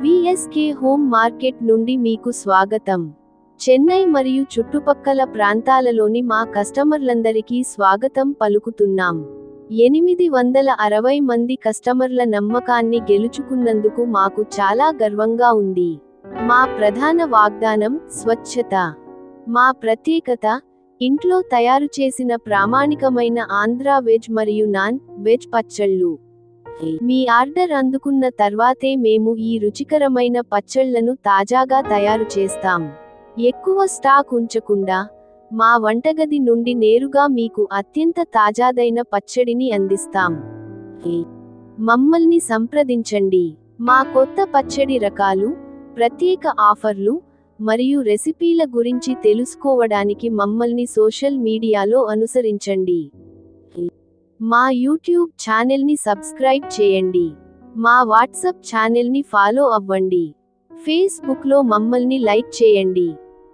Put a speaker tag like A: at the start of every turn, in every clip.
A: VSK home market నుండి మీకు స్వాగతం. చెన్నై మరియు చుట్టుపక్కల ప్రాంతాలలోని మా కస్టమర్లందరికీ స్వాగతం పలుకుతున్నాం. ఎనిమిది వందల అరవై మంది కస్టమర్ల నమ్మకాన్ని గెలుచుకున్నందుకు మాకు చాలా గర్వంగా ఉంది. మా ప్రధాన వాగ్దానం స్వచ్ఛత. మా ప్రత్యేకత ఇంట్లో తయారు చేసిన ప్రామాణికమైన ఆంధ్రా వెజ్ మరియు నాన్ వెజ్ పచ్చళ్ళు. మీ ఆర్డర్ అందుకున్న తర్వాతే మేము ఈ రుచికరమైన పచ్చళ్ళను తాజాగా తయారు చేస్తాం. ఎక్కువ స్టాక్ ఉంచకుండా మా వంటగది నుండి నేరుగా మీకు అత్యంత తాజాదైన పచ్చడిని అందిస్తాం. మమ్మల్ని సంప్రదించండి. మా కొత్త పచ్చడి రకాలు ప్రత్యేక ఆఫర్లు మరియు రెసిపీల గురించి తెలుసుకోవడానికి మమ్మల్ని సోషల్ మీడియాలో అనుసరించండి. మా యూట్యూబ్ ఛానల్ని సబ్స్క్రైబ్ చేయండి. మా వాట్సాప్ ఛానల్ని ఫాలో అవ్వండి. ఫేస్బుక్లో మమ్మల్ని లైక్ చేయండి.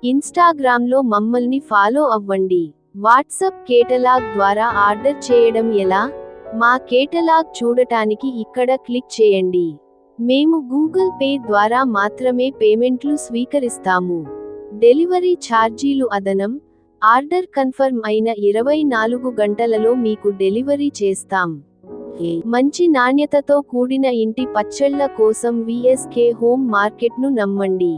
A: ఇన్స్టాగ్రామ్లో మమ్మల్ని ఫాలో అవ్వండి. వాట్సాప్ కేటలాగ్ ద్వారా ఆర్డర్ చేయడం ఎలా? మా కేటలాగ్ చూడటానికి ఇక్కడ క్లిక్ చేయండి. మేము గూగుల్ పే ద్వారా మాత్రమే పేమెంట్లు స్వీకరిస్తాము. డెలివరీ ఛార్జీలు అదనం. ఆర్డర్ కన్ఫర్మ్ అయిన ఇరవై నాలుగు గంటలలో మీకు డెలివరీ చేస్తాం. మంచి నాణ్యతతో కూడిన ఇంటి పచ్చళ్ళ కోసం విఎస్కే హోమ్ మార్కెట్ను నమ్మండి.